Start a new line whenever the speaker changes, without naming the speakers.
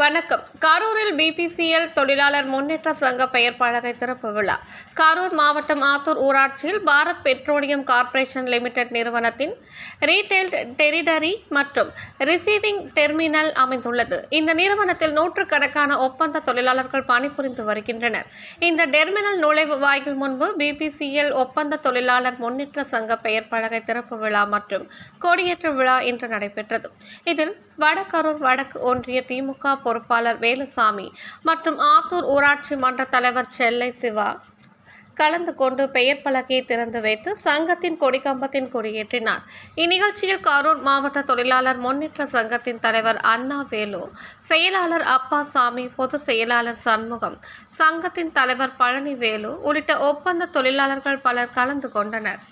வணக்கம். கரூரில் பிபிசிஎல் தொழிலாளர் முன்னேற்ற சங்க பெயர் பலகை திறப்பு விழா. கரூர் மாவட்டம் ஆத்தூர் ஊராட்சியில் பாரத் பெட்ரோலியம் கார்ப்பரேஷன் லிமிடெட் நிறுவனத்தின் ரீட்டைல் டெரிடரி மற்றும் ரிசீவிங் டெர்மினல் அமைந்துள்ளது. இந்த நிறுவனத்தில் நூற்றுக்கணக்கான ஒப்பந்த தொழிலாளர்கள் பணிபுரிந்து வருகின்றனர். இந்த டெர்மினல் நுழைவு வாயில் முன்பு பிபிசிஎல் ஒப்பந்த தொழிலாளர் முன்னேற்ற சங்க பெயர் பலகை திறப்பு விழா மற்றும் கொடியேற்ற விழா இன்று நடைபெற்றது. இதில் வடகரூர் வடக்கு ஒன்றிய திமுக பொறுப்பாளர் வேலுசாமி மற்றும் ஆத்தூர் ஊராட்சி மன்ற தலைவர் செல்லை சிவா. கலந்து கொண்டு பெயர் பலகையை திறந்து வைத்து சங்கத்தின் கொடிக்கம்பத்தின் கொடியேற்றினார். இந்நிகழ்ச்சியில் கரூர் மாவட்ட தொழிலாளர் முன்னேற்ற சங்கத்தின் தலைவர் அண்ணா வேலு செயலாளர் அப்பாசாமி பொதுச் செயலாளர் சண்முகம் சங்கத்தின் தலைவர் பழனி வேலு உள்ளிட்ட ஒப்பந்த தொழிலாளர்கள் பலர் கலந்து கொண்டனர்.